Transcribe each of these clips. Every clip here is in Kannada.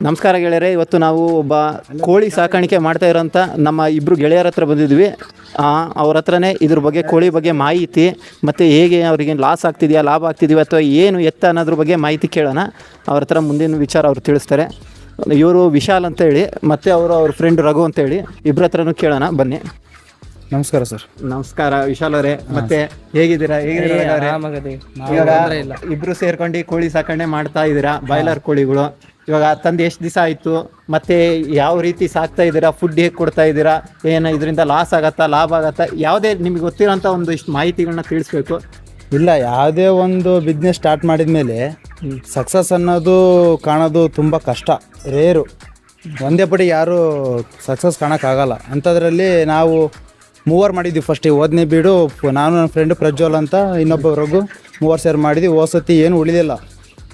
ನಮಸ್ಕಾರ ಗೆಳೆಯರೆ ಇವತ್ತು ನಾವು ಒಬ್ಬ ಕೋಳಿ ಸಾಕಾಣಿಕೆ ಮಾಡ್ತಾ ಇರೋಂಥ ನಮ್ಮ ಇಬ್ಬರು ಗೆಳೆಯರ ಹತ್ರ ಬಂದಿದ್ವಿ. ಆ, ಅವ್ರ ಹತ್ರನೇ ಇದ್ರ ಬಗ್ಗೆ ಕೋಳಿ ಬಗ್ಗೆ ಮಾಹಿತಿ ಮತ್ತು ಹೇಗೆ ಅವ್ರಿಗೆ ಲಾಸ್ ಆಗ್ತಿದೆಯಾ ಲಾಭ ಆಗ್ತಿದೆಯಾ ಅಥವಾ ಏನು ಎತ್ತ ಅನ್ನೋದ್ರ ಬಗ್ಗೆ ಮಾಹಿತಿ ಕೇಳೋಣ. ಅವ್ರ ಹತ್ರ ಮುಂದಿನ ವಿಚಾರ ಅವ್ರು ತಿಳಿಸ್ತಾರೆ. ಇವರು ವಿಶಾಲ್ ಅಂತ ಹೇಳಿ ಮತ್ತು ಅವರು ಅವ್ರ ಫ್ರೆಂಡ್ ರಘು ಅಂತೇಳಿ ಇಬ್ಬರ ಹತ್ರನೂ ಕೇಳೋಣ ಬನ್ನಿ. ನಮಸ್ಕಾರ ಸರ್. ನಮಸ್ಕಾರ ವಿಶಾಲ್ ಅವರೇ ಮತ್ತೆ ಹೇಗಿದ್ದೀರಾ ಹೇಗಿದ್ದೀರಾ ರಘು ಅವ್ರೆ? ಇವಾಗ ಇಬ್ರು ಸೇರ್ಕೊಂಡು ಕೋಳಿ ಸಾಕಣೆ ಮಾಡ್ತಾ ಇದ್ದೀರಾ ಬಾಯ್ಲರ್ ಕೋಳಿಗಳು. ಇವಾಗ ತಂದು ಎಷ್ಟು ದಿವಸ ಆಯಿತು? ಮತ್ತೆ ಯಾವ ರೀತಿ ಸಾಕ್ತಾ ಇದ್ದೀರಾ? ಫುಡ್ ಹೇಗೆ ಕೊಡ್ತಾ ಇದ್ದೀರಾ? ಏನು ಇದರಿಂದ ಲಾಸ್ ಆಗತ್ತಾ ಲಾಭ ಆಗತ್ತಾ? ಯಾವುದೇ ನಿಮಗೆ ಗೊತ್ತಿರೋಂಥ ಒಂದು ಇಷ್ಟು ಮಾಹಿತಿಗಳನ್ನ ತಿಳಿಸ್ಬೇಕು. ಇಲ್ಲ ಯಾವುದೇ ಒಂದು ಬಿಸ್ನೆಸ್ ಸ್ಟಾರ್ಟ್ ಮಾಡಿದ ಮೇಲೆ ಸಕ್ಸಸ್ ಅನ್ನೋದು ಕಾಣೋದು ತುಂಬ ಕಷ್ಟ ರೇರು ಒಂದೇ ಪಡಿ ಯಾರೂ ಸಕ್ಸಸ್ ಕಾಣೋಕ್ಕಾಗಲ್ಲ ಅಂಥದ್ರಲ್ಲಿ ನಾವು ಮೂವರು ಮಾಡಿದ್ವಿ ಫಸ್ಟಿಗೆ ಓದನೇ ಬೀಡು ನಾನು ನನ್ನ ಫ್ರೆಂಡ್ ಪ್ರಜ್ವಲ್ ಅಂತ ಇನ್ನೊಬ್ಬ ಮೂವರ್ ಮೂವರು ಸೇರಿ ಮಾಡಿದ್ವಿ. ಓಸತಿ ಏನು ಉಳಿದಿಲ್ಲ.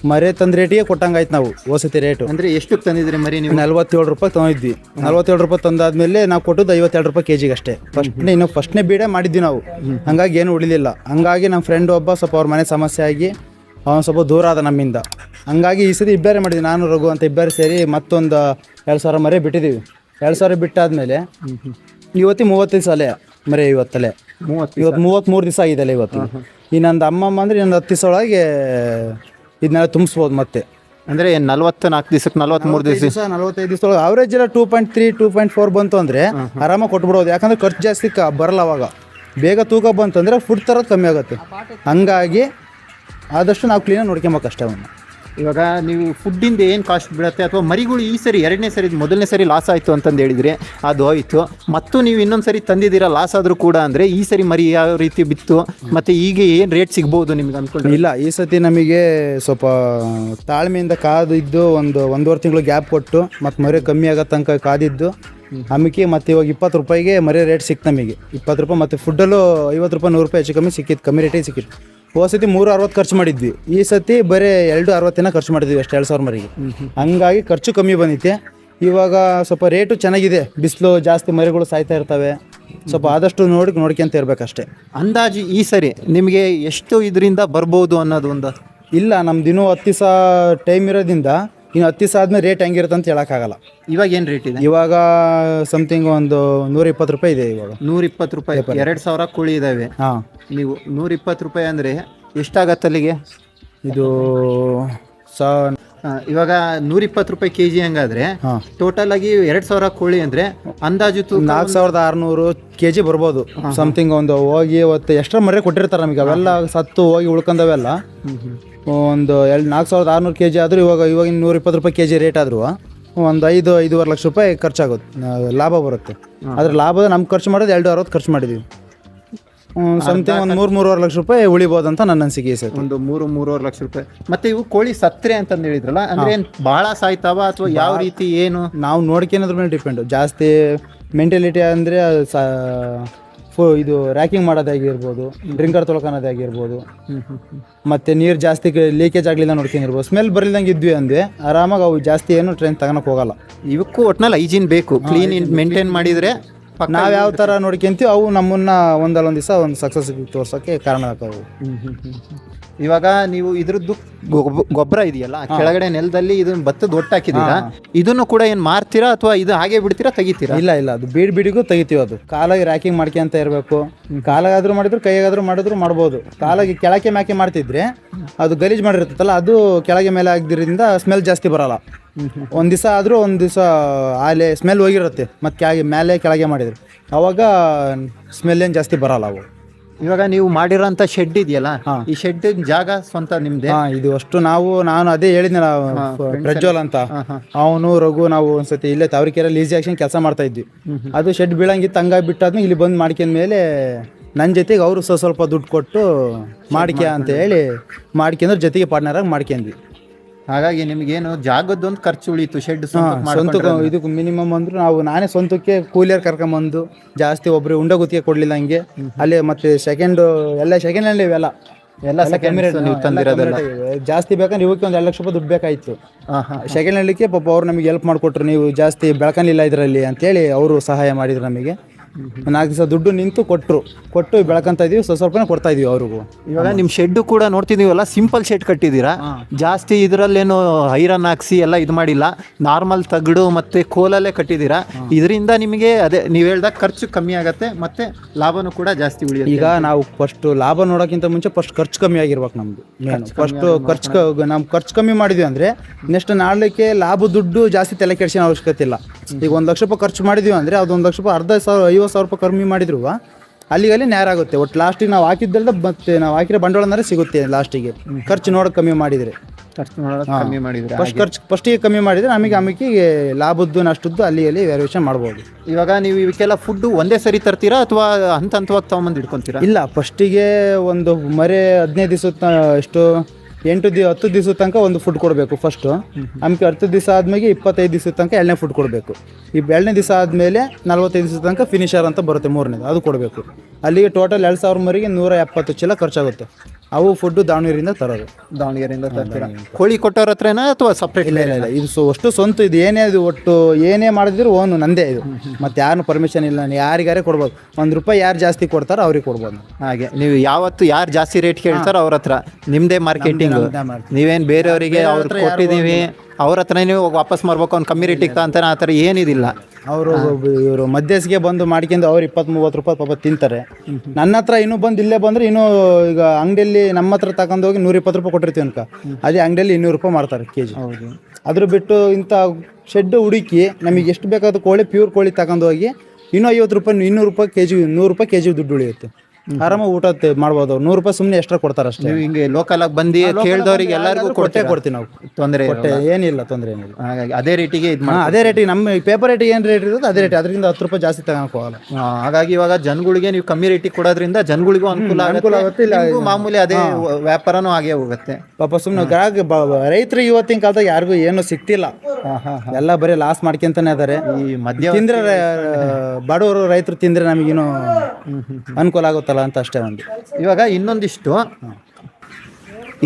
ಮರೆ ತಂದ ರೇಟಿಗೆ ಕೊಟ್ಟಂಗಾಯ್ತು ನಾವು ವಸತಿ ರೇಟು ಅಂದ್ರೆ ಎಷ್ಟು ತಂದಿದ್ರಿ ಮರಿ ನೀವು? ನಲ್ವತ್ತೇಳು ರೂಪಾಯಿ ತಗೊಂಡಿದ್ವಿ ನಲ್ವತ್ತೇಳು ರೂಪಾಯಿ ತಂದಾದ್ಮೇಲೆ ನಾವು ಕೊಟ್ಟದ್ದು ಐವತ್ತೆರಡು ರೂಪಾಯಿ ಕೆಜಿಗೆ ಅಷ್ಟೇ. ಫಸ್ಟ್ನೇ ಇನ್ನು ಫಸ್ಟ್ನೇ ಬೀಡೇ ಮಾಡಿದ್ವಿ ನಾವು. ಹಂಗಾಗಿ ಏನು ಉಳಿದಿಲ್ಲ ಹಂಗಾಗಿ ನಮ್ಮ ಫ್ರೆಂಡ್ ಒಬ್ಬ ಸ್ವಲ್ಪ ಅವ್ರ ಮನೆ ಸಮಸ್ಯೆ ಆಗಿ ಅವನು ಸ್ವಲ್ಪ ದೂರ ಆದ ನಮ್ಮಿಂದ. ಹಂಗಾಗಿ ಈ ಸತಿ ಇಬ್ಬರೇ ಮಾಡಿದ್ವಿ ನಾನು ರಘು ಅಂತ ಇಬ್ಬರು ಸೇರಿ ಮತ್ತೊಂದು ಎರಡು ಸಾವಿರ ಮರೆ ಬಿಟ್ಟಿದ್ದೀವಿ ಎರಡು ಸಾವಿರ ಬಿಟ್ಟಾದ್ಮೇಲೆ ಇವತ್ತಿ ಮೂವತ್ತೈದು ಸಲ ಮರೆ ಇವತ್ತಲೆ. ಮೂವತ್ತು ಇವತ್ತು ಮೂವತ್ತ್ಮೂರು ದಿವಸ ಆಗಿದೆ ಇವತ್ತು. ಈ ನಂದು ಅಮ್ಮಮ್ಮ ಅಂದರೆ ಇನ್ನೊಂದು ಹತ್ತು ದಿವಸ ಒಳಗೆ ಇದನ್ನೆಲ್ಲ ತುಂಬಿಸ್ಬೋದು ಮತ್ತೆ. ಅಂದರೆ ನಲ್ವತ್ತು ನಾಲ್ಕು ದಿವಸಕ್ಕೆ ನಲ್ವತ್ಮೂರು ದಿವಸ? ದಿವಸ ನಲವತ್ತೈದು ದಿವಸ ಅವರೇಜ್ ಎಲ್ಲ two point three two point four ಬಂತು ಅಂದರೆ ಆರಾಮಾಗಿ ಕೊಟ್ಬಿಡೋದು. ಯಾಕಂದ್ರೆ ಖರ್ಚು ಜಾಸ್ತಿ ಕ ಬರಲ್ಲ ಅವಾಗ. ಬೇಗ ತೂಕ ಬಂತು ಅಂದರೆ ಫುಡ್ ತರೋದು ಕಮ್ಮಿ ಆಗುತ್ತೆ. ಹಂಗಾಗಿ ಆದಷ್ಟು ನಾವು ಕ್ಲೀನಾಗಿ ನೋಡ್ಕೊಬೇಕು ಅಷ್ಟೇ ಅವನ್ನ. ಇವಾಗ ನೀವು ಫುಡ್ಡಿಂದ ಏನು ಕಾಸ್ಟ್ ಬೀಳುತ್ತೆ ಅಥವಾ ಮರಿಗಳು ಈ ಸರಿ ಎರಡನೇ ಸರಿ ಮೊದಲನೇ ಸರಿ ಲಾಸ್ ಆಯಿತು ಅಂತಂದು ಹೇಳಿದರೆ ಅದು ಹೋಯಿತು. ಮತ್ತು ನೀವು ಇನ್ನೊಂದು ಸರಿ ತಂದಿದ್ದೀರಾ ಲಾಸ್ ಆದರೂ ಕೂಡ ಅಂದರೆ ಈ ಸರಿ ಮರಿ ಯಾವ ರೀತಿ ಬಿತ್ತು? ಮತ್ತು ಈಗ ಏನು ರೇಟ್ ಸಿಗ್ಬೋದು ನಿಮ್ಗೆ ಅಂದ್ಕೊಂಡು ಇಲ್ಲ, ಈ ಸತಿ ನಮಗೆ ಸ್ವಲ್ಪ ತಾಳ್ಮೆಯಿಂದ ಕಾದಿದ್ದು ಒಂದು ಒಂದೂವರೆ ತಿಂಗಳು ಗ್ಯಾಪ್ ಕೊಟ್ಟು, ಮತ್ತು ಮರಿ ಕಮ್ಮಿ ಆಗೋ ತನಕ ಕಾದಿದ್ದು ಆಮೇಲೆ ಮತ್ತು ಇವಾಗ ಇಪ್ಪತ್ತು ರೂಪಾಯಿಗೆ ಮರಿ ರೇಟ್ ಸಿಕ್ತು ನಮಗೆ. ಇಪ್ಪತ್ತು ರೂಪಾಯಿ ಮತ್ತು ಫುಡ್ಡಲ್ಲೂ ಐವತ್ತು ರೂಪಾಯಿ ನೂರು ರೂಪಾಯಿ ಹೆಚ್ಚು ಕಮ್ಮಿ ಸಿಕ್ಕಿತ್ತು, ಕಮ್ಮಿ ರೇಟೇ ಸಿಕ್ಕಿತ್ತು. ಹೋದ ಸತಿ ಮೂರು ಅರವತ್ತು ಖರ್ಚು ಮಾಡಿದ್ವಿ. ಈ ಸತಿ ಬರೀ ಎರಡು ಅರವತ್ತಿನ ಖರ್ಚು ಮಾಡಿದ್ವಿ ಅಷ್ಟೇ ಎರಡು ಸಾವಿರ ಮರಿಗೆ. ಹಂಗಾಗಿ ಖರ್ಚು ಕಮ್ಮಿ ಬಂದಿತ್ತೆ. ಇವಾಗ ಸ್ವಲ್ಪ ರೇಟು ಚೆನ್ನಾಗಿದೆ. ಬಿಸಿಲು ಜಾಸ್ತಿ ಮರಿಗಳು ಸಾಯ್ತಾ ಇರ್ತವೆ. ಸ್ವಲ್ಪ ಆದಷ್ಟು ನೋಡಿ ನೋಡ್ಕೊಂತ ಇರ್ಬೇಕಷ್ಟೆ. ಅಂದಾಜು ಈ ಸರಿ ನಿಮಗೆ ಎಷ್ಟು ಇದರಿಂದ ಬರ್ಬೋದು ಅನ್ನೋದು ಒಂದು ಇಲ್ಲ ನಮ್ಮ ಇನ್ನೂ ಹತ್ತು ದಿವಸ ಟೈಮ್ ಇರೋದ್ರಿಂದ ಇನ್ನು ಹತ್ತು ದಿವಸ ಆದ್ಮೇಲೆ ರೇಟ್ ಹೆಂಗಿರುತ್ತೆ ಅಂತ ಹೇಳೋಕ್ಕಾಗಲ್ಲ. ಇವಾಗ ಏನು ರೇಟ್ ಇದೆ? ಇವಾಗ ಸಮಥಿಂಗ್ ಒಂದು ನೂರ ಇಪ್ಪತ್ತು ರೂಪಾಯಿ ಇದೆ ಇವಾಗ. ನೂರ ಇಪ್ಪತ್ತು ರೂಪಾಯಿ ಎರಡು ಸಾವಿರ ಕುಳಿ ಇದ್ದಾವೆ ಹಾಂ. ನೀವು ನೂರ ಇಪ್ಪತ್ತು ರೂಪಾಯಿ ಅಂದರೆ ಎಷ್ಟಾಗತ್ತೆ ಅಲ್ಲಿಗೆ? ಇದು ಸಾ ಆ, ಇವಾಗ ನೂರ ಇಪ್ಪತ್ತು ರೂಪಾಯಿ ಕೆ ಜಿ ಹಂಗಾದ್ರೆ ಹಾಂ. ಟೋಟಲ್ ಆಗಿ ಎರಡು ಸಾವಿರ ಕೋಳಿ ಅಂದ್ರೆ ಅಂದಾಜು ತೂಕ ನಾಲ್ಕು ಸಾವಿರದ ಆರುನೂರು ಕೆ ಜಿ ಬರ್ಬೋದು ಸಮಥಿಂಗ್ ಒಂದು ಹೋಗಿ ಅವತ್ತು ಎಕ್ಸ್ಟ್ರಾ ಮರೆ ಕೊಟ್ಟಿರ್ತಾರೆ ನಮಗೆ. ಅವೆಲ್ಲ ಸತ್ತು ಹೋಗಿ ಉಳ್ಕೊಂಡವೆಲ್ಲ. ಒಂದು ಎರಡು ನಾಲ್ಕು ಸಾವಿರದ ಆರ್ನೂರು ಕೆ ಜಿ ಆದರೂ ಇವಾಗ ಇವಾಗ ನೂರ ಇಪ್ಪತ್ತು ರೂಪಾಯಿ ಕೆ ಜಿ ರೇಟ್ ಆದರೂ ಒಂದು ಐದು ಐದೂವರೆ ಲಕ್ಷ ರೂಪಾಯಿ ಖರ್ಚಾಗುತ್ತೆ. ಆ, ಲಾಭ ಬರುತ್ತೆ. ಅದ್ರ ಲಾಭದ ನಮ್ಗೆ ಖರ್ಚು ಮಾಡೋದು ಎರಡು ಅರವತ್ತು ಖರ್ಚು ಮಾಡಿದ್ದೀವಿ ಸಮಥಿಂಗ್ ಒಂದು ಮೂರು ಮೂರುವರೆ ಲಕ್ಷ ರೂಪಾಯಿ ಉಳಿಬೋದು ಅಂತ ನನ್ನ ಅನಿಸಿಕೆ ಸರ್ ಒಂದು ಮೂರು ಮೂರುವರೆ ಲಕ್ಷ ರೂಪಾಯಿ. ಮತ್ತೆ ಇವು ಕೋಳಿ ಸತ್ರೆ ಅಂತಂದು ಹೇಳಿದ್ರಲ್ಲ ಅಂದ್ರೆ ಏನ್ ಬಹಳ ಸಾಯ್ತಾವ ಅಥವಾ ಯಾವ ರೀತಿ ಏನು? ನಾವು ನೋಡ್ಕೊಳೋದ್ರ ಮೇಲೆ ಡಿಪೆಂಡ್ ಜಾಸ್ತಿ ಮೆಂಟಲಿಟಿ ಅಂದರೆ ಇದು ರ್ಯಾಕಿಂಗ್ ಮಾಡೋದಾಗಿರ್ಬೋದು ಡ್ರಿಂಕರ್ ತೊಳ್ಕೊಳೋದೇ ಆಗಿರ್ಬೋದು. ಮತ್ತು ನೀರು ಜಾಸ್ತಿ ಲೀಕೇಜ್ ಆಗಲಿಲ್ಲ ನೋಡ್ಕೊಂಡಿರ್ಬೋದು ಸ್ಮೆಲ್ ಬರಲಿಲ್ಲಂಗೆ ಇದ್ವಿ ಅಂದ್ವಿ ಆರಾಮಾಗಿ ಅವು ಜಾಸ್ತಿ ಏನು ಟ್ರೈನ್ ತಗೊಳಕ್ ಹೋಗಲ್ಲ. ಇವಕ್ಕೂ ಒಟ್ನಲ್ಲಿ ಹೈಜೀನ್ ಬೇಕು ಕ್ಲೀನ್ ಮೇಂಟೈನ್ ಮಾಡಿದ್ರೆ ನಾವು ಯಾವ ತರ ನೋಡ್ಕೊಂತೀವಿ ಅವು ನಮ್ಮನ್ನ ಒಂದಲ್ಲ ಒಂದು ದಿವಸ ಒಂದು ಸಕ್ಸಸ್ ತೋರ್ಸೋಕ್ಕೆ ಕಾರಣ ಆಗ್ತಾವೆ. ಇವಾಗ ನೀವು ಇದ್ರದ್ದು ಗೊಬ್ಬರ ಇದೆಯಲ್ಲ ಕೆಳಗಡೆ ನೆಲದಲ್ಲಿ ಇದನ್ನ ಭತ್ತದ ಒಟ್ಟು ಇದನ್ನೂ ಇದನ್ನು ಕೂಡ ಏನ್ ಮಾರ್ತೀರಾ ಅಥವಾ ಇದು ಹಾಗೆ ಬಿಡ್ತೀರಾ ತೆಗಿತೀರಾ? ಇಲ್ಲ ಇಲ್ಲ ಅದು ಬೀಡ್ ಬಿಡಿಗೂ ತೆಗಿತೀವಿ ಅದು. ಕಾಲಾಗಿ ರ್ಯಾಕಿಂಗ್ ಮಾಡ್ಕೊಂತ ಇರಬೇಕು. ಕಾಲಾಗಾದ್ರೂ ಮಾಡಿದ್ರು ಕೈಯಾಗಾದ್ರೂ ಮಾಡಿದ್ರು ಮಾಡ್ಬೋದು. ಕಾಲಾಗಿ ಕೆಳಕ್ಕೆ ಮ್ಯಾಕೆ ಮಾಡ್ತಿದ್ರೆ ಅದು ಗಲೀಜು ಮಾಡಿರ್ತೈತಲ್ಲ ಅದು ಕೆಳಗೆ ಮೇಲೆ ಆಗಿದ್ರಿಂದ ಸ್ಮೆಲ್ ಜಾಸ್ತಿ ಬರಲ್ಲ. ಒಂದು ದಿವಸ ಆದರೂ ಒಂದು ದಿವಸ ಆಲೆ ಸ್ಮೆಲ್ ಹೋಗಿರುತ್ತೆ. ಮತ್ತು ಕೆಳಗೆ ಮೇಲೆ ಕೆಳಗೆ ಮಾಡಿದ್ರು. ಅವಾಗ ಸ್ಮೆಲ್ ಏನು ಜಾಸ್ತಿ ಬರಲ್ಲ ಅವು. ಇವಾಗ ನೀವು ಮಾಡಿರೋಂಥ ಶೆಡ್ ಇದೆಯಲ್ಲ ಈ ಶೆಡ್ ಜಾಗ ಸ್ವಂತ ನಿಮ್ದೆ? ಹಾ ಇದು ಅಷ್ಟು ನಾವು ನಾನು ಅದೇ ಹೇಳಿದ್ನಲ್ಲ ಪ್ರಜ್ವಲ್ ಅಂತ. ಅವನು ರಘು ನಾವು ಒಂದ್ಸತಿ ಇಲ್ಲೇ ತಾವರಿಕೆರೆ ಈಸಿ ಆಕ್ಷನ್ ಕೆಲಸ ಮಾಡ್ತಾ ಇದ್ವಿ. ಅದು ಶೆಡ್ ಬೀಳಂಗಿತ್ತು ಹಂಗಾಗಿ ಬಿಟ್ಟಾದ್ಮೇಲೆ ಇಲ್ಲಿ ಬಂದು ಮಾಡ್ಕೊಂಡ ಮೇಲೆ ನನ್ನ ಜೊತೆಗೆ ಅವರು ಸ್ವಲ್ಪ ಸ್ವಲ್ಪ ದುಡ್ಡು ಕೊಟ್ಟು ಮಾಡ್ಕ್ಯ ಅಂತ ಹೇಳಿ ಮಾಡ್ಕೊಂಡ್ರೆ ಜೊತೆಗೆ ಪಾರ್ಟ್ನರ್ ಆಗಿ ಮಾಡ್ಕೊಂಡ್ವಿ. ಹಾಗಾಗಿ ನಿಮ್ಗೇನು ಜಾಗದ್ದೊಂದು ಖರ್ಚು ಉಳಿತು ಶೆಡ್ ಸ್ವಂತ ಇದಕ್ಕೆ ಮಿನಿಮಮ್ ಅಂದ್ರೆ ನಾವು ನಾನೇ ಸ್ವಂತಕ್ಕೆ ಕೂಲಿಯರ್ ಕರ್ಕೊಂಬಂದು ಜಾಸ್ತಿ ಒಬ್ರು ಉಂಡ ಗುತ್ತಿಗೆ ಕೊಡ್ಲಿಲ್ಲ ಹಂಗೆ. ಅಲ್ಲಿ ಮತ್ತೆ ಸೆಕೆಂಡ್ ಎಲ್ಲ ಸೆಕೆಂಡ್ ಹ್ಯಾಂಡ್ ಇವೆಲ್ಲ. ಎಲ್ಲ second ನೀವು ತಂದಿರೋದೆಲ್ಲ. ಜಾಸ್ತಿ ಬೇಕಂದ್ರೆ ಇವಕ್ಕೆ ಒಂದು ಎರಡು ಲಕ್ಷ ರೂಪಾಯಿ ದುಡ್ಡು ಬೇಕಾಯ್ತು. ಸೆಕೆಂಡ್ ಹ್ಯಾಂಡ್ಲಿಕ್ಕೆ ಪಾಪ ಅವ್ರು ನಮಗೆ ಹೆಲ್ಪ್ ಮಾಡಿಕೊಟ್ರು ನೀವು ಜಾಸ್ತಿ ಬೆಳ್ಕಲಿಲ್ಲ ಇದರಲ್ಲಿ ಅಂತೇಳಿ ಅವರು ಸಹಾಯ ಮಾಡಿದ್ರು ನಮಗೆ. ನಾಲ್ಕು ದಿವಸ ದುಡ್ಡು ನಿಂತು ಕೊಟ್ಟರು ಕೊಟ್ಟು ಬೆಳಕಂತ ಇದೀವಿ ಸ್ವಲ್ಪ ಸ್ವಲ್ಪನೇ ಕೊಡ್ತಾ ಇದೀವಿ ಅವ್ರಿಗೂ. ಇವಾಗ ನಿಮ್ಮ ಶೆಡ್ ಕೂಡ ನೋಡ್ತಿದೀವಲ್ಲ ಸಿಂಪಲ್ ಶೆಡ್ ಕಟ್ಟಿದ್ದೀರಾ? ಜಾಸ್ತಿ ಇದರಲ್ಲೇನು ಐರನ್ ಹಾಕ್ಸಿ ಎಲ್ಲ ಇದು ಮಾಡಿಲ್ಲ. ನಾರ್ಮಲ್ ತಗಡು ಮತ್ತೆ ಕೋಲಲ್ಲೇ ಕಟ್ಟಿದ್ದೀರಾ? ಇದರಿಂದ ನಿಮಗೆ ಅದೇ ನೀವು ಹೇಳ್ದಾಗ ಖರ್ಚು ಕಮ್ಮಿ ಆಗುತ್ತೆ ಮತ್ತೆ ಲಾಭನೂ ಕೂಡ ಜಾಸ್ತಿ ಉಳಿಯುತ್ತೆ ಈಗ ನಾವು ಫಸ್ಟ್ ಲಾಭ ನೋಡೋಕ್ಕಿಂತ ಮುಂಚೆ ಫಸ್ಟ್ ಖರ್ಚು ಕಮ್ಮಿ ಆಗಿರ್ಬೇಕು ನಮ್ದು ಫಸ್ಟ್ ಖರ್ಚು ನಾವು ನಮ್ ಖರ್ಚು ಕಮ್ಮಿ ಮಾಡಿದ್ವಿ ಅಂದ್ರೆ ನೆಕ್ಸ್ಟ್ ನಾಡಲಿಕ್ಕೆ ಲಾಭ ದುಡ್ಡು ಜಾಸ್ತಿ ತಲೆ ಕೆಡ್ಸಿನ ಅವಶ್ಯಕತೆ ಇಲ್ಲ. ಈಗ ಒಂದು ಲಕ್ಷ ರೂಪಾಯಿ ಖರ್ಚು ಮಾಡಿದ್ವಿ ಅಂದ್ರೆ ಅದು ಒಂದು ಲಕ್ಷ ರೂಪಾಯಿ ಅರ್ಧ ಸಾವಿರ ಐವತ್ತು ಸಾವಿರ ರೂಪಾಯಿ ಕಮ್ಮಿ ಮಾಡಿದ್ರು ಅಲ್ಲಿಗೆ ಅಲ್ಲಿ ನೇರ ಆಗುತ್ತೆ ಒಟ್ಟು ಲಾಸ್ಟಿಗೆ ನಾವು ಹಾಕಿದ್ದೆಲ್ಲ ಮತ್ತೆ ನಾವು ಹಾಕಿರೋ ಬಂಡವಾಳ ಸಿಗುತ್ತೆ ಲಾಸ್ಟಿಗೆ ಖರ್ಚು ನೋಡೋಕೆ ಕಮ್ಮಿ ಮಾಡಿದರೆ. ಖರ್ಚು ಮಾಡೋದು ಕಮ್ಮಿ ಮಾಡಿದ್ರೆ ಫಸ್ಟ್ ಖರ್ಚು ಫಸ್ಟಿಗೆ ಕಮ್ಮಿ ಮಾಡಿದರೆ ನಮಗೆ ಆಮೇಲೆ ಲಾಭದ್ದು ನಷ್ಟದ್ದು ಅಲ್ಲಿ ಅಲ್ಲಿ ವೇರಿಯೇಷನ್ ಮಾಡ್ಬೋದು. ಇವಾಗ ನೀವು ಇವಕ್ಕೆಲ್ಲ ಫುಡ್ ಒಂದೇ ಸರಿ ತರ್ತೀರಾ ಅಥವಾ ಹಂತ ಹಂತವಾಗಿ ತೊಗೊಂಬಂದು ಇಟ್ಕೊತೀರಾ? ಇಲ್ಲ ಫಸ್ಟಿಗೆ ಒಂದು ಮರೆ ಹದಿನೈದು ದಿವಸ ಎಷ್ಟು ಎಂಟು ದಿ ಹತ್ತು ದಿವಸ ತನಕ ಒಂದು ಫುಡ್ ಕೊಡಬೇಕು ಫಸ್ಟು ಆಮೇಲೆ ಹತ್ತು ದಿವಸ ಆದಮೇಲೆ ಇಪ್ಪತ್ತೈದು ದಿವಸ ತನಕ ಎರಡನೇ ಫುಡ್ ಕೊಡಬೇಕು. ಈ ಎರಡನೇ ದಿವಸ ಆದಮೇಲೆ ನಲ್ವತ್ತೈದು ದಿವಸ ತನಕ ಫಿನಿಷರ್ ಅಂತ ಬರುತ್ತೆ ಮೂರನೇದು. ಅದು ಕೊಡಬೇಕು. ಅಲ್ಲಿಗೆ ಟೋಟಲ್ ಎರಡು ಸಾವಿರ ಮರಿಗೆ ನೂರ ಎಪ್ಪತ್ತು ಚೀಲ ಖರ್ಚಾಗುತ್ತೆ. ಅವು ಫುಡ್ಡು ದಾವಣಗೆರೆಯಿಂದ ತರೋದು. ದಾವಣಗೆರೆಯಿಂದ ತರ್ತೀರಾ? ಕೋಳಿ ಕೊಟ್ಟವ್ರ ಹತ್ರನಾ ಅಥವಾ ಸಪ್ರೇಟ್ ಇಲ್ಲ ಇಲ್ಲ ಇಲ್ಲ. ಇದು ಸೊ ಅಷ್ಟು ಸ್ವಂತ ಇದು. ಏನೇ ಇದು ಒಟ್ಟು ಏನೇ ಮಾಡಿದ್ರು ಓನು ನಂದೇ ಇದು. ಮತ್ತೆ ಯಾರು ಪರ್ಮಿಷನ್ ಇಲ್ಲ. ನಾನು ಯಾರಿಗಾರೇ ಕೊಡ್ಬೋದು. ಒಂದು ರೂಪಾಯಿ ಯಾರು ಜಾಸ್ತಿ ಕೊಡ್ತಾರೋ ಅವ್ರಿಗೆ ಕೊಡ್ಬೋದು. ಹಾಗೆ. ನೀವು ಯಾವತ್ತು ಯಾರು ಜಾಸ್ತಿ ರೇಟ್ ಕೇಳ್ತಾರೋ ಅವ್ರ ಹತ್ರ. ನಿಮ್ಮದೇ ಮಾರ್ಕೆಟಿಂಗ್ ನಮ್ದೇ ನೀವೇನು ಬೇರೆಯವರಿಗೆ ಅವ್ರು ಕೊಟ್ಟಿದ್ದೀವಿ ಅವ್ರ ಹತ್ರ ನೀವು ವಾಪಸ್ ಮಾಡ್ಬೇಕು ಅವ್ನು ಕಮ್ಮಿ ರೇಟಿಗೆ ಅಂತ ಆ ಥರ ಏನಿದಿಲ್ಲ. ಅವರು ಇವರು ಮಧ್ಯಸ್ಗೆ ಬಂದು ಮಾಡ್ಕೊಂಡು ಅವ್ರು ಇಪ್ಪತ್ತು ಮೂವತ್ತು ರೂಪಾಯಿ ಪಾಪ ತಿಂತಾರೆ. ನನ್ನ ಹತ್ರ ಇನ್ನೂ ಬಂದು ಇಲ್ಲೇ ಬಂದ್ರೆ ಇನ್ನೂ ಈಗ ಅಂಗಡಿಯಲ್ಲಿ ನಮ್ಮ ಹತ್ರ ತಗೊಂಡೋಗಿ ನೂರ ಇಪ್ಪತ್ತು ರೂಪಾಯಿ ಕೊಟ್ಟಿರ್ತೀವಿ ಅನ್ಕ. ಅದೇ ಅಂಗಡಿಯಲ್ಲಿ ಇನ್ನೂರು ರೂಪಾಯಿ ಮಾಡ್ತಾರೆ ಕೆ ಜಿ ಅದ್ರ ಬಿಟ್ಟು ಇಂಥ ಶೆಡ್ ಹುಡುಕಿ ನಮಗೆ ಎಷ್ಟು ಬೇಕಾದ ಕೋಳಿ ಪ್ಯೂರ್ ಕೋಳಿ ತಗೊಂಡೋಗಿ ಇನ್ನೂ ಐವತ್ತು ರೂಪಾಯಿ ಇನ್ನೂರು ರೂಪಾಯಿ ಕೆ ಜಿ ನೂರು ರೂಪಾಯಿ ಕೆ ಜಿ ದುಡ್ಡು ಉಳಿಯುತ್ತೆ. ಆರಾಮಾಗಿ ಊಟ ಮಾಡ್ಬೋದು. ನೂರು ರೂಪಾಯಿ ಸುಮ್ಮನೆ ಎಕ್ಸ್ಟ್ರಾ ಕೊಡ್ತಾರೆ ಅಷ್ಟೇ. ನೀವು ಹಿಂಗೆ ಲೋಕಲ್ ಆಗಿ ಬಂದು ಕೇಳಿದವ್ರಿಗೆ ಎಲ್ಲರಿಗೂ ಕೊಟ್ಟೆ ಕೊಡ್ತೀವಿ ನಾವು. ತೊಂದರೆ ಕೊಟ್ಟೆ ಏನಿಲ್ಲ ತೊಂದರೆ ಏನಿಲ್ಲ. ಹಾಗಾಗಿ ಅದೇ ರೇಟಿಗೆ ಇದು ಮಾಡಿ ಅದೇ ರೇಟಿಗೆ ನಮ್ಮ ಪೇಪರ್ ರೇಟ್ ಏನು ರೇಟ್ ಇರುತ್ತೆ ಅದೇ ರೇಟ್ ಅದರಿಂದ ಹತ್ತು ರೂಪಾಯಿ ಜಾಸ್ತಿ ತಗೊಳಕ್ ಹೋಗಲ್ಲ. ಹಾಗಾಗಿ ಇವಾಗ ಜನಗಳಿಗೆ ನೀವು ಕಮ್ಮಿ ರೇಟಿಗೆ ಕೊಡೋದ್ರಿಂದ ಜನಗಳಿಗೂ ಅನುಕೂಲ ಆಗುತ್ತೆ. ಇಲ್ಲ ಮಾಮೂಲಿ ಅದೇ ವ್ಯಾಪಾರನೂ ಹಾಗೆ ಹೋಗುತ್ತೆ. ಪಾಪ ಸುಮ್ಮನೆ ಗ್ರಾಹಕ ರೈತರು ಇವತ್ತಿನ ಕಾಲದಾಗ ಯಾರಿಗೂ ಏನು ಸಿಕ್ತಿಲ್ಲ. ಎಲ್ಲ ಬರೀ ಲಾಸ್ ಮಾಡ್ಕೊಂತಾನೆ ಇದಾರೆ. ಈ ಮಧ್ಯ ತಿಂದ್ರೆ ಬಡವರು ರೈತರು ತಿಂದ್ರೆ ನಮಗೇನು ಅನುಕೂಲ ಆಗುತ್ತಲ್ಲ. ಅಂತ ಅಷ್ಟೇ ಒಂದು. ಇವಾಗ ಇನ್ನೊಂದಿಷ್ಟು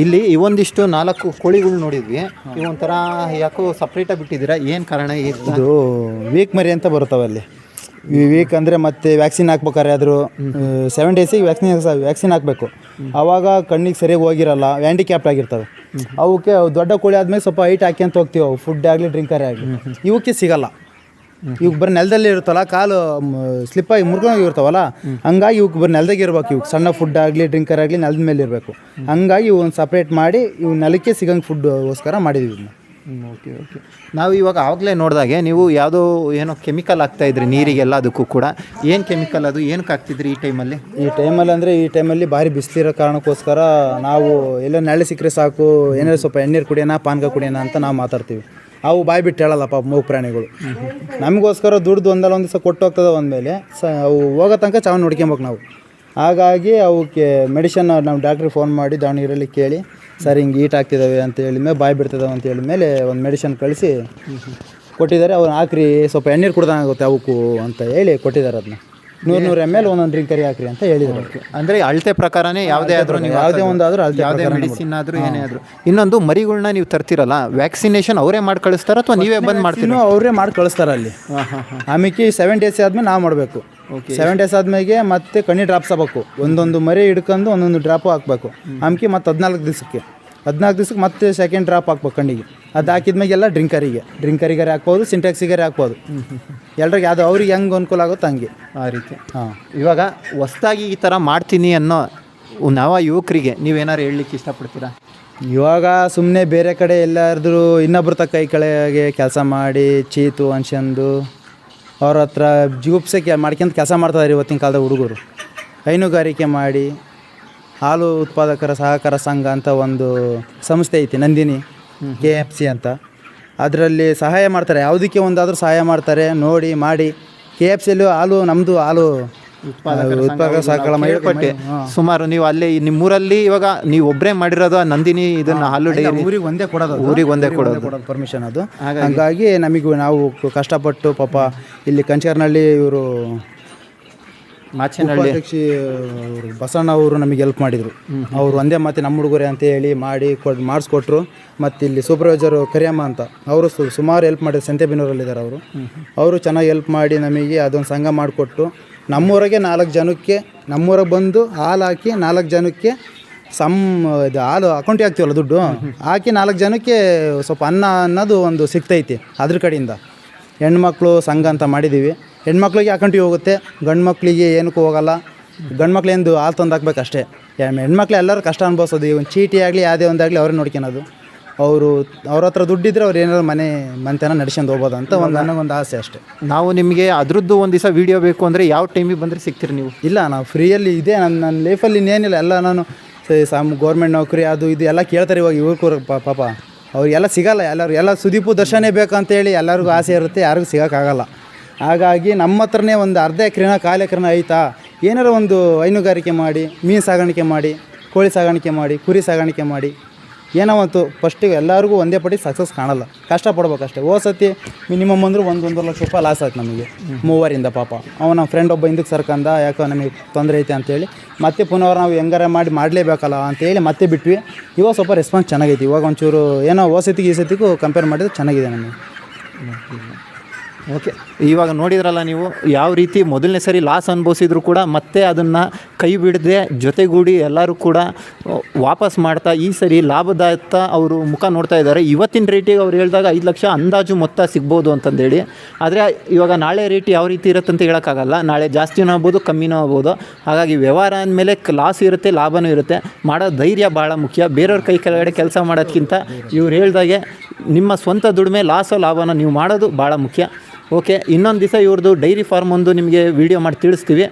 ಇಲ್ಲಿ ಇವೊಂದಿಷ್ಟು ನಾಲ್ಕು ಕೋಳಿಗಳು ನೋಡಿದ್ವಿ. ಇವೊಂಥರ ಯಾಕೋ ಸಪ್ರೇಟಾಗಿ ಬಿಟ್ಟಿದ್ದೀರಾ? ಏನು ಕಾರಣ ಇದು ವೀಕ್ ಮರಿ ಅಂತ ಬರುತ್ತವೆ ಅಲ್ಲಿ. ಈ ವೀಕ್ ಅಂದರೆ ಮತ್ತೆ ವ್ಯಾಕ್ಸಿನ್ ಹಾಕ್ಬೇಕಾದ್ರೆ ಆದರೂ ಸೆವೆನ್ ಡೇಸಿಗೆ ವ್ಯಾಕ್ಸಿನ್ ವ್ಯಾಕ್ಸಿನ್ ಹಾಕಬೇಕು. ಆವಾಗ ಕಣ್ಣಿಗೆ ಸರಿಯಾಗಿ ಹೋಗಿರಲ್ಲ ವ್ಯಾಂಡಿಕ್ಯಾಪ್ ಆಗಿರ್ತವೆ. ಅವಕ್ಕೆ ದೊಡ್ಡ ಕೋಳಿ ಆದಮೇಲೆ ಸ್ವಲ್ಪ ಹೈಟ್ ಹಾಕ್ಯಂತ ಹೋಗ್ತೀವಿ ಅವು. ಫುಡ್ ಆಗಲಿ ಡ್ರಿಂಕರೇ ಆಗಲಿ. ಇವಕ್ಕೆ ಸಿಗಲ್ಲ. ಇವಾಗ ಬರೀ ನೆಲದಲ್ಲಿ ಇರುತ್ತಲ್ಲ ಕಾಲು ಸ್ಲಿಪ್ಪಾಗಿ ಮುರ್ಕೊಂಡೋಗಿರ್ತಾವಲ್ಲ ಹಂಗಾಗಿ ಇವಕ್ಕೆ ಬರೀ ನೆಲದಾಗ ಇರ್ಬೇಕು ಇವಾಗ ಸಣ್ಣ ಫುಡ್ ಆಗಲಿ ಡ್ರಿಂಕರ್ ಆಗಲಿ ನೆಲದ ಮೇಲೆ ಇರಬೇಕು. ಹಂಗಾಗಿ ಒಂದು ಸಪ್ರೇಟ್ ಮಾಡಿ ಇವು ನೆಲಕ್ಕೆ ಸಿಗಂಗೆ ಫುಡ್ಗೋಸ್ಕರ ಮಾಡಿದ್ವಿ ಇದನ್ನ ಓಕೆ ಓಕೆ ನಾವು ಇವಾಗ ಆವಾಗಲೇ ನೋಡಿದಾಗೆ ನೀವು ಯಾವುದೋ ಏನೋ ಕೆಮಿಕಲ್ ಹಾಕ್ತಾಯಿದ್ರಿ ನೀರಿಗೆಲ್ಲ ಅದಕ್ಕೂ ಕೂಡ. ಏನು ಕೆಮಿಕಲ್ ಅದು? ಏನಕ್ಕೆ ಹಾಕ್ತಿದ್ರಿ ಈ ಟೈಮಲ್ಲಿ ಈ ಟೈಮಲ್ಲಿ ಅಂದರೆ ಈ ಟೈಮಲ್ಲಿ ಭಾರಿ ಬಿಸಿಲಿರೋ ಕಾರಣಕ್ಕೋಸ್ಕರ ನಾವು ಎಲ್ಲ ನೆಳೆ ಸಿಕ್ಕರೆ ಸಾಕು ಏನಾದ್ರು ಸ್ವಲ್ಪ ಎಣ್ಣೀರು ಕುಡಿಯೋಣ ಪಾನಕ ಕುಡಿಯೋಣ ಅಂತ ನಾವು ಮಾತಾಡ್ತೀವಿ. ಅವು ಬಾಯಿ ಬಿಟ್ಟು ಹೇಳಲ್ಲ ಪಾಪ ಮೂಗು ಪ್ರಾಣಿಗಳು. ನಮಗೋಸ್ಕರ ದುಡ್ದು ಒಂದಲ್ಲ ಒಂದು ದಿವಸ ಕೊಟ್ಟು ಹೋಗ್ತದೆ ಅಂದಮೇಲೆ ಸ ಅವು ಹೋಗೋ ತನಕ ಚಾವ್ ನೋಡ್ಕೊಬೇಕು ನಾವು. ಹಾಗಾಗಿ ಅವಕ್ಕೆ ಮೆಡಿಷನ್ ನಾವು ಡಾಕ್ಟ್ರಿಗೆ ಫೋನ್ ಮಾಡಿ ದಾವಣಗೆರೆಯಲ್ಲಿ ಕೇಳಿ, ಸರ್, ಹಿಂಗೆ ಈಟ್ ಆಗ್ತಿದ್ದಾವೆ ಅಂತ ಹೇಳಿದ್ಮೇಲೆ ಬಾಯಿ ಬಿಡ್ತಿದ್ದಾವೆ ಅಂತ ಹೇಳಿದ್ಮೇಲೆ ಒಂದು ಮೆಡಿಷನ್ ಕಳಿಸಿ ಕೊಟ್ಟಿದ್ದಾರೆ. ಅವ್ರು ಹಾಕ್ರಿ, ಸ್ವಲ್ಪ ಎಣ್ಣೀರು ಕುಡ್ದಂಗಾಗುತ್ತೆ ಅವಕ್ಕೂ ಅಂತ ಹೇಳಿ ಕೊಟ್ಟಿದ್ದಾರೆ ಅದನ್ನ ನೂರು ನೂರು ಎಂ ಎಲ್ ಒಂದೊಂದು ಕರಿ ಹಾಕ್ರಿ ಅಂತ ಹೇಳಿದ್ರು. ಅಂದರೆ ಅಳತೆ ಪ್ರಕಾರನೇ ಯಾವುದೇ ಆದರೂ ನೀವು ಯಾವುದೇ ಒಂದು ಆದ್ರೂ ಅಳತೆ ಯಾವುದೇ ಮೆಡಿಸಿನ್ ಆದ್ರೂ ಏನೇ ಆದರೂ. ಇನ್ನೊಂದು ಮರಿಗಳನ್ನ ನೀವು ತರ್ತಿರಲ್ಲ ವ್ಯಾಕ್ಸಿನೇಷನ್ ಅವರೇ ಮಾಡಿ ಕಳಿಸ್ತಾರ ಅಥವಾ ನೀವೇ ಬಂದು ಮಾಡ್ತೀರಾ? ಅವರೇ ಮಾಡಿ ಕಳಿಸ್ತಾರ ಅಲ್ಲಿ. ಆಮೇಲೆ ಸೆವೆನ್ ಡೇಸ್ ಆದ್ಮೇಲೆ ನಾವು ಮಾಡಬೇಕು. ಸೆವೆನ್ ಡೇಸ್ ಆದ್ಮೇಲೆ ಮತ್ತೆ ಕಣ್ಣಿ ಡ್ರಾಪ್ಸ್ ಹಾಕಬೇಕು ಒಂದೊಂದು ಮರಿ ಹಿಡ್ಕೊಂಡು ಒಂದೊಂದು ಡ್ರಾಪು ಹಾಕ್ಬೇಕು. ಆಮೇಲೆ ಮತ್ತೆ ಹದಿನಾಲ್ಕು ದಿವಸಕ್ಕೆ. ಹದಿನಾಲ್ಕು ದಿವ್ಸಕ್ಕೆ ಮತ್ತೆ ಸೆಕೆಂಡ್ ಡ್ರಾಪ್ ಹಾಕ್ಬೇಕು ಕಣ್ಣಿಗೆ. ಅದು ಹಾಕಿದ್ಮೇಲೆಲ್ಲ ಡ್ರಿಂಕರಿಗೆ ಡ್ರಿಂಕರಿಗಾರೆ ಹಾಕ್ಬೋದು ಸಿಂಟ್ಯಾಕ್ಸಿಗಾರೆ ಹಾಕ್ಬೋದು. ಎಲ್ರಿಗೆ ಯಾವುದು ಅವ್ರಿಗೆ ಹೆಂಗೆ ಅನುಕೂಲ ಆಗುತ್ತೋ ಹಂಗೆ. ಆ ರೀತಿ. ಹಾಂ. ಇವಾಗ ಹೊಸ್ದಾಗಿ ಈ ಥರ ಮಾಡ್ತೀನಿ ಅನ್ನೋ ನವ ಯುವಕರಿಗೆ ನೀವೇನಾರು ಹೇಳಲಿಕ್ಕೆ ಇಷ್ಟಪಡ್ತೀರಾ? ಇವಾಗ ಸುಮ್ಮನೆ ಬೇರೆ ಕಡೆ ಎಲ್ಲಾದ್ರೂ ಇನ್ನೊಬ್ರ ತ ಕೈ ಕೆಳಗೆ ಕೆಲಸ ಮಾಡಿ ಚೀತು ಅನ್ಸಂದು ಅವ್ರ ಹತ್ರ ಜೂಪ್ಸೆ ಕೆ ಮಾಡ್ಕೊಂತ ಕೆಲಸ ಮಾಡ್ತಾರೆ ಇವತ್ತಿನ ಕಾಲದ ಹುಡುಗರು. ಹೈನುಗಾರಿಕೆ ಮಾಡಿ ಹಾಲು ಉತ್ಪಾದಕರ ಸಹಕಾರ ಸಂಘ ಅಂತ ಒಂದು ಸಂಸ್ಥೆ ಐತಿ ನಂದಿನಿ ಕೆ ಎಫ್ ಸಿ ಅಂತ. ಅದರಲ್ಲಿ ಸಹಾಯ ಮಾಡ್ತಾರೆ ಯಾವುದಕ್ಕೆ ಒಂದಾದರೂ ಸಹಾಯ ಮಾಡ್ತಾರೆ ನೋಡಿ ಮಾಡಿ. ಕೆ ಎಫ್ ಸಿಯಲ್ಲೂ ಹಾಲು ನಮ್ಮದು ಹಾಲು ಉತ್ಪಾದಕ ಸಹಕಾರ ಸುಮಾರು ನೀವು ಅಲ್ಲಿ ನಿಮ್ಮೂರಲ್ಲಿ ಇವಾಗ ನೀವು ಒಬ್ಬರೇ ಮಾಡಿರೋದು ಆ ನಂದಿನಿ ಇದನ್ನ ಹಾಲು ಡೈರಿ? ಊರಿಗೆ ಒಂದೇ ಕೊಡೋದು ಊರಿಗೆ ಒಂದೇ ಕೊಡೋದು. ಕೊಡೋದು ಪರ್ಮಿಷನ್ ಅದು. ಹಾಗಾಗಿ ನಮಗೂ ನಾವು ಕಷ್ಟಪಟ್ಟು ಪಾಪ ಇಲ್ಲಿ ಕಂಚರ್ನಹಳ್ಳಿ ಇವರು ಮಾಚೇನಹಳ್ಳಿ ಬಸಣ್ಣ ಅವರು ನಮಗೆ ಹೆಲ್ಪ್ ಮಾಡಿದರು. ಅವರು ಒಂದೇ ಮತ್ತೆ ನಮ್ಮ ಹುಡುಗರೆ ಅಂತ ಹೇಳಿ ಮಾಡಿ ಕೊಡ್, ಮಾಡಿಸ್ಕೊಟ್ರು. ಮತ್ತು ಇಲ್ಲಿ ಸೂಪರ್ವೈಸರ್ ಕರಿಯಮ್ಮ ಅಂತ, ಅವರು ಸುಮಾರು ಹೆಲ್ಪ್ ಮಾಡಿದ್ರು. ಸಂತೆಬೆನ್ನೂರಲ್ಲಿದ್ದಾರೆ ಅವರು. ಅವರು ಚೆನ್ನಾಗಿ ಹೆಲ್ಪ್ ಮಾಡಿ ನಮಗೆ ಅದೊಂದು ಸಂಘ ಮಾಡಿಕೊಟ್ಟು, ನಮ್ಮೂರಿಗೆ ನಾಲ್ಕು ಜನಕ್ಕೆ, ನಮ್ಮೂರಿಗೆ ಬಂದು ಹಾಲು ಹಾಕಿ ನಾಲ್ಕು ಜನಕ್ಕೆ ಸಮ್, ಇದು ಹಾಲು ಅಕೌಂಟಿಗೆ ಹಾಕ್ತೀವಲ್ಲ ದುಡ್ಡು? ಹಾಕಿ ನಾಲ್ಕು ಜನಕ್ಕೆ ಸ್ವಲ್ಪ ಅನ್ನ ಅನ್ನೋದು ಒಂದು ಸಿಗ್ತೈತಿ ಅದ್ರ ಕಡೆಯಿಂದ. ಹೆಣ್ಮಕ್ಳು ಸಂಘ ಅಂತ ಮಾಡಿದ್ದೀವಿ. ಹೆಣ್ಮಕ್ಳಿಗೆ ಹಾಕೊಂಡು ಹೋಗುತ್ತೆ ಗಂಡು ಮಕ್ಕಳಿಗೆ ಏನಕ್ಕೂ ಹೋಗಲ್ಲ. ಗಂಡು ಏನು ಹಾಲು ತಂದು ಹಾಕ್ಬೇಕು ಅಷ್ಟೇ ಹೆಣ್ಮಕ್ಳು ಎಲ್ಲರೂ ಕಷ್ಟ ಅನುಭವಿಸೋದು ಈ ಒಂದು ಚೀಟಿ ಆಗಲಿ ಯಾವುದೇ ಒಂದಾಗಲಿ ಅವ್ರೇ ನೋಡ್ಕೊಳೋದು. ಅವರು ಅವ್ರ ಹತ್ರ ದುಡ್ಡಿದ್ರೆ ಅವ್ರು ಏನಾದ್ರು ಮನೆ ಮನೆತನ ನಡ್ಸ್ಕೊಂಡು ಹೋಗ್ಬೋದು ಅಂತ ಒಂದು ನನಗೊಂದು ಆಸೆ ಅಷ್ಟೇ. ನಾವು ನಿಮಗೆ ಅದ್ರದ್ದು ಒಂದು ದಿವಸ ವಿಡಿಯೋ ಬೇಕು ಅಂದರೆ ಯಾವ ಟೈಮಿಗೆ ಬಂದರೆ ಸಿಗ್ತೀರಿ ನೀವು? ಇಲ್ಲ ನಾವು ಫ್ರೀಯಲ್ಲಿ ಇದೆ. ನನ್ನ ನನ್ನ ಲೈಫಲ್ಲಿ ಇನ್ನೇನಿಲ್ಲ. ಎಲ್ಲ ನಾನು ಸಮ್ ಗೌರ್ಮೆಂಟ್ ನೌಕರಿ ಅದು ಇದು ಎಲ್ಲ ಕೇಳ್ತಾರೆ ಇವಾಗ ಯುವಕರು ಪಾ- ಪಾಪ. ಅವ್ರಿಗೆಲ್ಲ ಸಿಗಲ್ಲ. ಎಲ್ಲರೂ ಎಲ್ಲ ಸುದೀಪು ದರ್ಶನೇ ಬೇಕಂತೇಳಿ ಎಲ್ಲರಿಗೂ ಆಸೆ ಇರುತ್ತೆ. ಯಾರಿಗೂ ಸಿಗೋಕ್ಕಾಗಲ್ಲ. ಹಾಗಾಗಿ ನಮ್ಮ ಹತ್ರನೇ ಒಂದು ಅರ್ಧ ಎಕರೆನ ಕಾಲು ಎಕರೆನ ಐತಾ? ಏನಾರ ಒಂದು ಹೈನುಗಾರಿಕೆ ಮಾಡಿ, ಮೀನು ಸಾಗಾಣಿಕೆ ಮಾಡಿ, ಕೋಳಿ ಸಾಗಾಣಿಕೆ ಮಾಡಿ, ಕುರಿ ಸಾಗಾಣಿಕೆ ಮಾಡಿ. ಏನೋ ಒಂದು ಫಸ್ಟಿಗೆ ಎಲ್ಲರಿಗೂ ಒಂದೇ ಪಟ್ಟಿ ಸಕ್ಸಸ್ ಕಾಣಲ್ಲ. ಕಷ್ಟಪಡ್ಬೇಕಷ್ಟೇ ಸತಿ ಮಿನಿಮಮ್ ಅಂದ್ರೆ ಒಂದು ಒಂದೂವರೆ ಲಕ್ಷ ರೂಪಾಯಿ ಲಾಸ್ ಆಯ್ತು ನಮಗೆ. ಮೂವರಿಂದ ಪಾಪ. ಅವ ನಮ್ಮ ಫ್ರೆಂಡ್ ಒಬ್ಬ ಹಿಂದಕ್ಕೆ ಸರ್ಕಂದ, ಯಾಕೋ ನಮಗೆ ತೊಂದರೆ ಐತೆ ಅಂತೇಳಿ ಮತ್ತೆ ಪುನಃ ನಾವು ಹೆಂಗಾರ ಮಾಡಿ ಮಾಡಲೇಬೇಕಲ್ಲ ಅಂತೇಳಿ ಮತ್ತೆ ಬಿಟ್ವಿ. ಇವಾಗ ಸ್ವಲ್ಪ ರೆಸ್ಪಾನ್ಸ್ ಚೆನ್ನಾಗೈತಿ. ಇವಾಗ ಒಂಚೂರು ಏನೋ ಓ ಸತಿಗೆ ಈ ಸತಿಗೂ ಕಂಪೇರ್ ಮಾಡಿದ್ರೆ ಚೆನ್ನಾಗಿದೆ ನಮಗೆ. ಓಕೆ ಇವಾಗ ನೋಡಿದ್ರಲ್ಲ ನೀವು, ಯಾವ ರೀತಿ ಮೊದಲನೇ ಸರಿ ಲಾಸ್ ಅನುಭವಿಸಿದ್ರು ಕೂಡ ಮತ್ತೆ ಅದನ್ನು ಕೈ ಬಿಡದೆ ಜೊತೆಗೂಡಿ ಎಲ್ಲರೂ ಕೂಡ ವಾಪಸ್ ಮಾಡ್ತಾ ಈ ಸರಿ ಲಾಭದಾಯತ್ತ ಅವರು ಮುಖ ನೋಡ್ತಾ ಇದ್ದಾರೆ. ಇವತ್ತಿನ ರೇಟಿಗೆ ಅವ್ರು ಹೇಳಿದಾಗ ಐದು ಲಕ್ಷ ಅಂದಾಜು ಮೊತ್ತ ಸಿಗ್ಬೋದು ಅಂತಂದೇಳಿ. ಆದರೆ ಇವಾಗ ನಾಳೆ ರೇಟ್ ಯಾವ ರೀತಿ ಇರುತ್ತೆ ಅಂತ ಹೇಳೋಕ್ಕಾಗಲ್ಲ. ನಾಳೆ ಜಾಸ್ತಿನೂ ಆಗ್ಬೋದು, ಕಮ್ಮಿನೂ ಆಗ್ಬೋದು. ಹಾಗಾಗಿ ವ್ಯವಹಾರ ಅಂದಮೇಲೆ ಲಾಸ್ ಇರುತ್ತೆ, ಲಾಭನೂ ಇರುತ್ತೆ. ಮಾಡೋ ಧೈರ್ಯ ಭಾಳ ಮುಖ್ಯ. ಬೇರೆಯವ್ರ ಕೈ ಕೆಳಗಡೆ ಕೆಲಸ ಮಾಡೋದಕ್ಕಿಂತ ಇವ್ರು ಹೇಳಿದಾಗೆ ನಿಮ್ಮ ಸ್ವಂತ ದುಡಿಮೆ ಲಾಸೋ ಲಾಭನ ನೀವು ಮಾಡೋದು ಭಾಳ ಮುಖ್ಯ. ಓಕೆ ಇನ್ನೊಂದು ದಿವಸ ಇವ್ರದ್ದು ಡೈರಿ ಫಾರ್ಮ್ ಒಂದು ನಿಮಗೆ ವಿಡಿಯೋ ಮಾಡಿ ತಿಳಿಸ್ತೀವಿ.